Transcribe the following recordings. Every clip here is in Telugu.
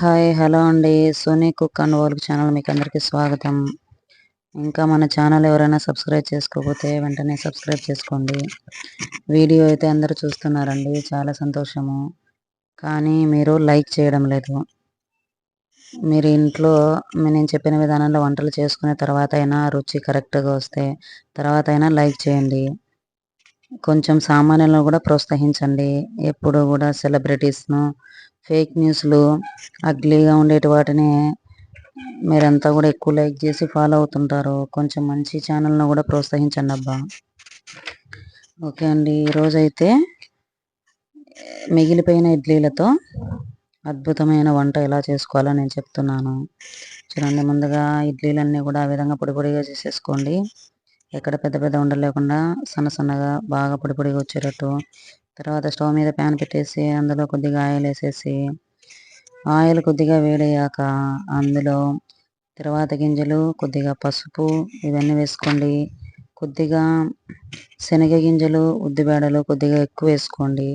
హాయ్ హలో అండి. Soni cook and world channel మీకు అందరికీ స్వాగతం. ఇంకా మన ఛానల్ ఎవరైనా సబ్స్క్రైబ్ చేసుకోకపోతే వెంటనే సబ్స్క్రైబ్ చేసుకోండి. వీడియో అయితే అందరూ చూస్తున్నారండి. చాలా సంతోషము. కానీ మీరు లైక్ చేయడం లేదు. మీరు ఇంట్లో నేను చెప్పిన విధానంలో వంటలు చేసుకునే తర్వాత అయినా రుచి కరెక్ట్గా వస్తే తర్వాత అయినా లైక్ చేయండి. కొంచెం సామాన్యులను కూడా ప్రోత్సహించండి. ఎప్పుడు కూడా సెలబ్రిటీస్ను ఫేక్ న్యూస్లు అగ్లీగా ఉండేటి వాటిని మీరంతా కూడా ఎక్కువ లైక్ చేసి ఫాలో అవుతుంటారు. కొంచెం మంచి ఛానల్ను కూడా ప్రోత్సహించండి అబ్బా. ఓకే అండి ఈరోజైతే మిగిలిపోయిన ఇడ్లీలతో అద్భుతమైన వంట ఎలా చేసుకోవాలో నేను చెప్తున్నాను. చూడండి ముందుగా ఇడ్లీలన్నీ కూడా ఆ విధంగా పొడి పొడిగా చేసేసుకోండి. ఎక్కడ పెద్ద పెద్ద ఉండలు లేకుండా సన్న సన్నగా బాగా పొడి పొడిగా వచ్చేటట్టు తర్వాత స్టవ్ మీద ప్యాన్ పెట్టేసి అందులో కొద్దిగా ఆయిల్ వేసేసి ఆయిల్ కొద్దిగా వేడయ్యాక అందులో తర్వాత గింజలు కొద్దిగా పసుపు ఇవన్నీ వేసుకోండి. కొద్దిగా శనగ గింజలు ఉద్దిబేడలు కొద్దిగా ఎక్కువ వేసుకోండి.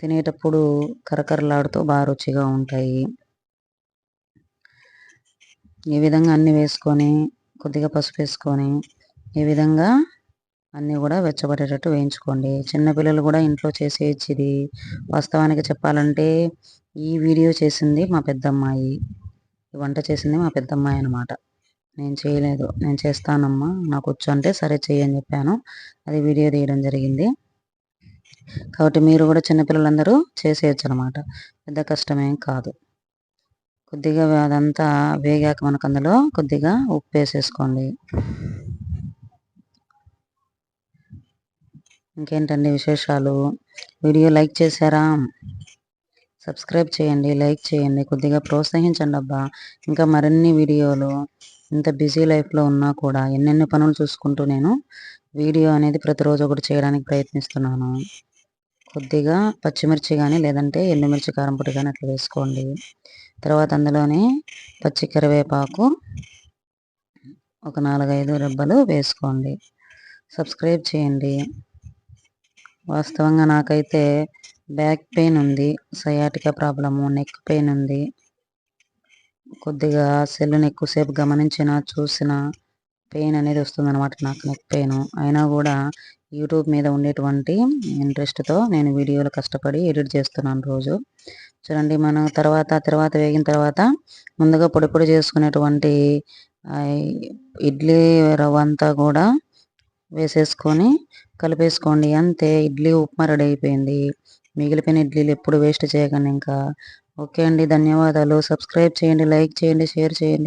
తినేటప్పుడు కరకరలాడుతూ బాగా రుచిగా ఉంటాయి. ఈ విధంగా అన్నీ వేసుకొని కొద్దిగా పసుపు వేసుకొని ఈ విధంగా అన్నీ కూడా వెచ్చబడేటట్టు వేయించుకోండి. చిన్నపిల్లలు కూడా ఇంట్లో చేసేయచ్చు ఇది వాస్తవానికి చెప్పాలంటే ఈ వీడియో చేసింది మా పెద్దమ్మాయి. వంట చేసింది మా పెద్దమ్మాయి అనమాట నేను చేయలేదు. నేను చేస్తానమ్మా. నాకు వచ్చు అంటే సరే చేయని చెప్పాను. అది వీడియో తీయడం జరిగింది. కాబట్టి మీరు కూడా చిన్నపిల్లలందరూ చేసేయచ్చు అనమాట పెద్ద కష్టమేం కాదు. కొద్దిగా అదంతా వేగాక మనకు అందులో కొద్దిగా ఉప్పు వేసేసుకోండి. ఇంకేంటండి విశేషాలు? వీడియో లైక్ చేశారా? సబ్స్క్రైబ్ చేయండి లైక్ చేయండి కొద్దిగా ప్రోత్సహించండి అబ్బా. ఇంకా మరిన్ని వీడియోలు ఇంత బిజీ లైఫ్లో ఉన్నా కూడా ఎన్నెన్ని పనులు చూసుకుంటూ నేను వీడియో అనేది ప్రతిరోజు ఒకటి చేయడానికి ప్రయత్నిస్తున్నాను. కొద్దిగా పచ్చిమిర్చి కానీ లేదంటే ఎండుమిర్చి కారం పొడి కానీ అట్లా వేసుకోండి. తర్వాత అందులోనే పచ్చి కరివేపాకు ఒక నాలుగైదు రెబ్బలు వేసుకోండి. సబ్స్క్రైబ్ చేయండి. వాస్తవంగా నాకైతే బ్యాక్ పెయిన్ ఉంది సయాటికా ప్రాబ్లము నెక్ పెయిన్ ఉంది. కొద్దిగా సెల్లుని ఎక్కువసేపు గమనించిన చూసిన పెయిన్ అనేది వస్తుందన్నమాట నాకు నెక్ పెయిన్. అయినా కూడా యూట్యూబ్ మీద ఉండేటువంటి ఇంట్రెస్ట్తో నేను వీడియోలు కష్టపడి ఎడిట్ చేస్తున్నాను రోజు. చూడండి మనం తర్వాత తర్వాత వేగిన తర్వాత ముందుగా పొడి పొడి చేసుకునేటువంటి ఇడ్లీ రవ్వ అంతా కూడా వేసేసుకొని కలిపేసుకోండి. అంతే ఇడ్లీ ఉప్మా రెడీ అయిపోయింది. మిగిలిపోయిన ఇడ్లీలు ఎప్పుడు వేస్ట్ చేయకండి ఇంకా. ఓకే అండి ధన్యవాదాలు. సబ్స్క్రైబ్ చేయండి లైక్ చేయండి షేర్ చేయండి.